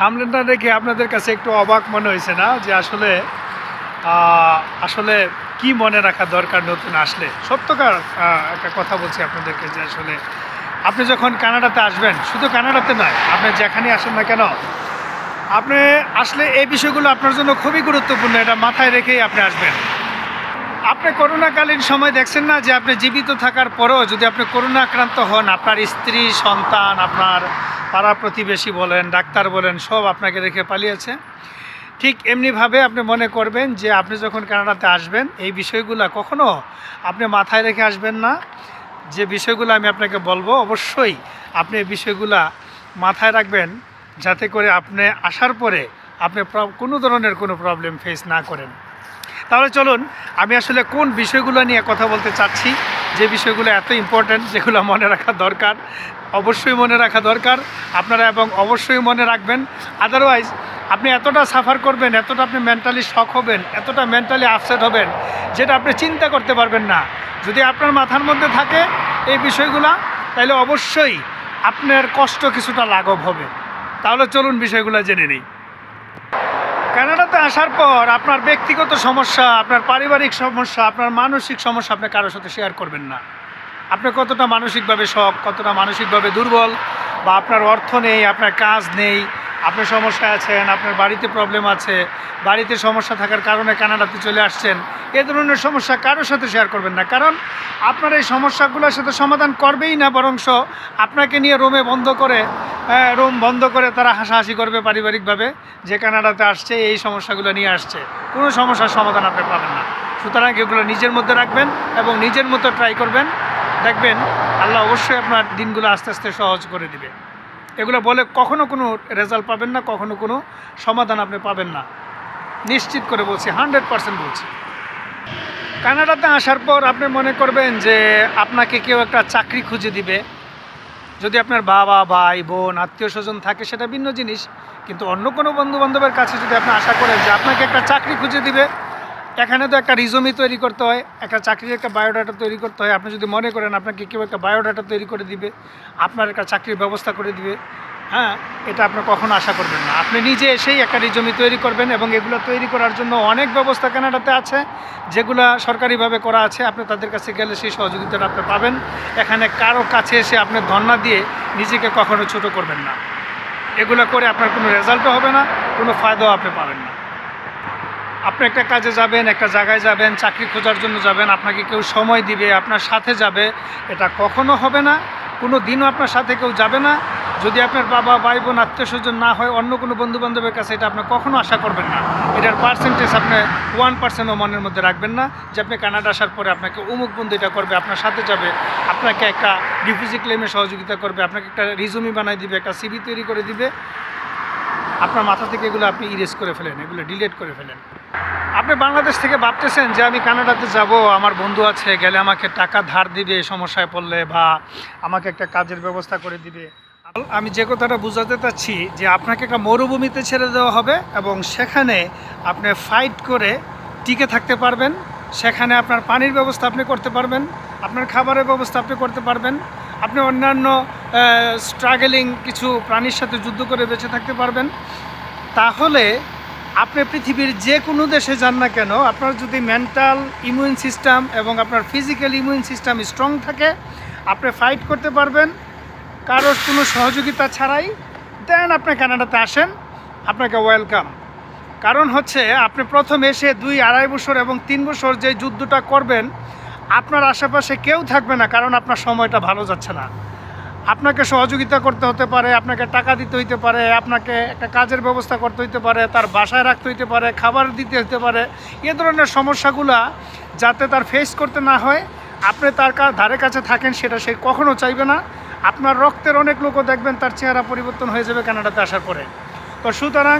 থামলেনটা দেখে আপনাদের কাছে একটু অবাক মনে হয়েছে না? যে আসলে আসলে কি মনে রাখা দরকার নতুন আসলে? সত্যকার একটা কথা বলছি আপনাদেরকে যে আসলে, আপনি যখন কানাডাতে আসবেন, শুধু কানাডাতে নয়, আপনি যেখানে আসেন না কেন, আপনি আসলে এই বিষয়গুলো আপনার জন্য খুবই গুরুত্বপূর্ণ, এটা মাথায় রেখেই আপনি আসবেন। আপনি করোনাকালীন সময় দেখছেন না যে আপনি জীবিত থাকার পরেও যদি আপনি করোনা আক্রান্ত হন, আপনার স্ত্রী, সন্তান, আপনার পাড়া প্রতিবেশী বলেন, ডাক্তার বলেন, সব আপনাকে রেখে পালিয়েছে। ঠিক এমনিভাবে আপনি মনে করবেন যে আপনি যখন কানাডাতে আসবেন, এই বিষয়গুলো কখনো আপনি মাথায় রেখে আসবেন না। যে বিষয়গুলো আমি আপনাকে বলব, অবশ্যই আপনি এই বিষয়গুলা মাথায় রাখবেন যাতে করে আপনি আসার পরে আপনি কোনো ধরনের কোনো প্রবলেম ফেস না করেন। তাহলে চলুন, আমি আসলে কোন বিষয়গুলো নিয়ে কথা বলতে চাচ্ছি? যে বিষয়গুলো এত ইম্পর্ট্যান্ট যেগুলো মনে রাখা দরকার, অবশ্যই মনে রাখা দরকার। আপনারা এবং অবশ্যই মনে রাখবেন। আদারওয়াইজ আপনি এতটা সাফার করবেন, এতটা আপনি মেন্টালি শক হবেন, এতটা মেন্টালি আপসেট হবেন, যেটা আপনি চিন্তা করতে পারবেন না। যদি আপনার মাথার মধ্যে থাকে এই বিষয়গুলো, তাহলে অবশ্যই আপনার কষ্ট কিছুটা লাঘব হবে। তাহলে চলুন বিষয়গুলো জেনে নিই। কানাডাতে আসার পর আপনার ব্যক্তিগত সমস্যা, আপনার পারিবারিক সমস্যা, আপনার মানসিক সমস্যা আপনি কারোর সাথে শেয়ার করবেন না। আপনি কতটা মানসিকভাবে শখ কতটা মানসিকভাবে দুর্বল বা আপনার অর্থ নেই, আপনার কাজ নেই আপনি সমস্যা আছেন, আপনার বাড়িতে প্রবলেম আছে, বাড়িতে সমস্যা থাকার কারণে কানাডাতে চলে আসছেন, এ ধরনের সমস্যা কারোর সাথে শেয়ার করবেন না। কারণ আপনার এই সমস্যাগুলোর সাথে সমাধান করবেই না, বরংশ আপনাকে নিয়ে রুমে বন্ধ করে রুম বন্ধ করে তারা হাসাহাসি করবে পারিবারিকভাবে, যে কানাডাতে আসছে, এই সমস্যাগুলো নিয়ে আসছে। কোনো সমস্যার সমাধান আপনি পাবেন না। সুতরাং এগুলো নিজের মধ্যে রাখবেন এবং নিজের মতো ট্রাই করবেন। দেখবেন, আল্লাহ অবশ্যই আপনার দিনগুলো আস্তে আস্তে সহজ করে দিবে। এগুলো বলে কখনো কোনো রেজাল্ট পাবেন না, কখনো কোনো সমাধান আপনি পাবেন না। নিশ্চিত করে বলছি, হান্ড্রেড পার্সেন্ট বলছি। কানাডাতে আসার পর আপনি মনে করবেন যে আপনাকে কেউ একটা চাকরি খুঁজে দিবে। যদি আপনার বাবা, ভাই, বোন আত্মীয় স্বজন থাকে, সেটা ভিন্ন জিনিস। কিন্তু অন্য কোনো বন্ধু বান্ধবের কাছে যদি আপনি আশা করেন যে আপনাকে একটা চাকরি খুঁজে দিবে এখানে তো একটা রিজমি তৈরি করতে হয়, একটা চাকরির একটা বায়োডাটা তৈরি করতে হয়। আপনি যদি মনে করেন আপনাকে কেউ একটা বায়োডাটা তৈরি করে দিবে, আপনার একটা চাকরির ব্যবস্থা করে দিবে হ্যাঁ এটা আপনি কখনো আশা করবেন না। আপনি নিজে এসেই একটা রিজমি তৈরি করবেন এবং এগুলো তৈরি করার জন্য অনেক ব্যবস্থা কানাডাতে আছে, যেগুলো সরকারিভাবে করা আছে। আপনি তাদের কাছে গেলে সেই সহযোগিতাটা আপনি পাবেন। এখানে কারও কাছে এসে আপনি ধর্ণা দিয়ে নিজেকে কখনো ছোট করবেন না। এগুলো করে আপনার কোনো রেজাল্টও হবে না, কোনো ফায়দাও আপনি পাবেন না। আপনি একটা কাজে যাবেন, একটা জায়গায় যাবেন, চাকরি খোঁজার জন্য যাবেন, আপনাকে কেউ সময় দিবে, আপনার সাথে যাবে, এটা কখনো হবে না, কোনো দিনও আপনার সাথে কেউ যাবে না। যদি আপনার বাবা, ভাই বোন, আত্মীয় স্বজন না হয়, অন্য কোনো বন্ধু বান্ধবের কাছে এটা আপনি কখনো আশা করবেন না। এটার পার্সেন্টেজ আপনি ওয়ান পার্সেন্টও মনের মধ্যে রাখবেন না, যে আপনি কানাডা আসার পরে আপনাকে অমুক বন্ধু এটা করবে, আপনার সাথে যাবে, আপনাকে একটা রিফিউজি ক্লেমে সহযোগিতা করবে, আপনাকে একটা রিজুমি বানাই দিবে, একটা সিবি তৈরি করে দিবে। আপনার মাথা থেকে এগুলো আপনি ইরেজ করে ফেলেন, এগুলো ডিলেট করে ফেলেন। আপনি বাংলাদেশ থেকে ভাবতেছেন যে আমি কানাডাতে যাব, আমার বন্ধু আছে, গেলে আমাকে টাকা ধার দিবে সমস্যায় পড়লে বা আমাকে একটা কাজের ব্যবস্থা করে দিবে। আমি যে কথাটা বোঝাতে চাচ্ছি যে আপনাকে একটা মরুভূমিতে ছেড়ে দেওয়া হবে এবং সেখানে আপনি ফাইট করে টিকে থাকতে পারবেন, সেখানে আপনার পানির ব্যবস্থা আপনি করতে পারবেন, আপনার খাবারের ব্যবস্থা আপনি করতে পারবেন, আপনি অন্যান্য স্ট্রাগলিং কিছু প্রাণীর সাথে যুদ্ধ করে বেঁচে থাকতে পারবেন। তাহলে আপনি পৃথিবীর যে কোনো দেশে যান না কেন, আপনার যদি মেন্টাল ইমিউন সিস্টেম এবং আপনার ফিজিক্যাল ইমিউন সিস্টেম স্ট্রং থাকে, আপনি ফাইট করতে পারবেন। কারোর কোনো সহযোগিতা ছাড়াই দেন আপনি কানাডাতে আসেন, আপনাকে ওয়েলকাম কারণ হচ্ছে, আপনি প্রথম এসে দুই আড়াই বছর এবং তিন বছর যে যুদ্ধটা করবেন, আপনার আশেপাশে কেউ থাকবে না, কারণ আপনার সময়টা ভালো যাচ্ছে না। আপনাকে সহযোগিতা করতে হতে পারে, আপনাকে টাকা দিতে হইতে পারে, আপনাকে একটা কাজের ব্যবস্থা করতে হইতে পারে, তার বাসায় রাখতে হইতে পারে, খাবার দিতে হতে পারে, এ ধরনের সমস্যাগুলা যাতে তার ফেস করতে না হয়, আপনি তার ধারে কাছে থাকেন সেটা সে কখনও চাইবে না। আপনার রক্তের অনেক লোকও দেখবেন তার চেহারা পরিবর্তন হয়ে যাবে কানাডাতে আসার পরে। তো সুতরাং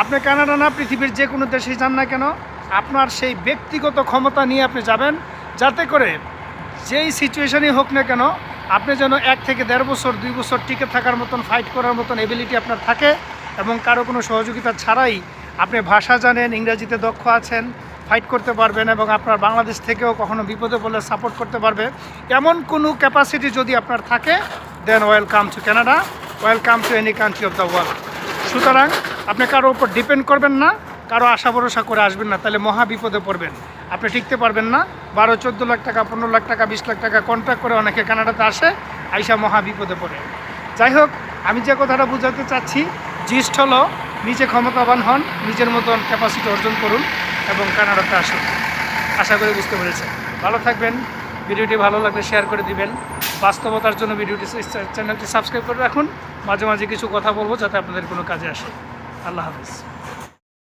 আপনি কানাডা না, পৃথিবীর যে কোনো দেশে যান না কেন, আপনার সেই ব্যক্তিগত ক্ষমতা নিয়ে আপনি যাবেন, যাতে করে যেই সিচুয়েশানই হোক না কেন আপনি যেন এক থেকে দেড় বছর, দুই বছর টিকে থাকার মতন ফাইট করার মতন এবিলিটি আপনার থাকে এবং কারও কোনো সহযোগিতা ছাড়াই আপনি ভাষা জানেন, ইংরেজিতে দক্ষ আছেন ফাইট করতে পারবেন এবং আপনার বাংলাদেশ থেকেও কখনো বিপদে পড়লে সাপোর্ট করতে পারবে। এমন কোনো ক্যাপাসিটি যদি আপনার থাকে then welcome to Canada welcome to any country of the world সুতরাং আপনি কারও উপর ডিপেন্ড করবেন না, কারও আশা ভরসা করে আসবেন না, তাহলে মহা বিপদে পড়বেন। আপনি টিকতে পারবেন না। বারো, চোদ্দ লাখ টাকা, পনেরো লাখ টাকা, বিশ লাখ টাকা কন্ট্রাক্ট করে অনেকে কানাডাতে আসে, আইসা মহা বিপদে পড়ে। যাই হোক, আমি যে কথাটা বোঝাতে চাচ্ছি জিস্ট হলো, নিজে ক্ষমতাবান হন, নিজের মতন ক্যাপাসিটি অর্জন করুন এবং কানাডাতে আসুন। আশা করি বুঝতে পেরেছেন। ভালো থাকবেন, ভিডিওটি ভালো লাগলে শেয়ার করে দিবেন। বাস্তবতার জন্য ভিডিওটি চ্যানেলটি সাবস্ক্রাইব করে রাখুন। মাঝে মাঝে কিছু কথা বলব যাতে আপনাদের কোনো কাজে আসে। আল্লাহ হাফিজ।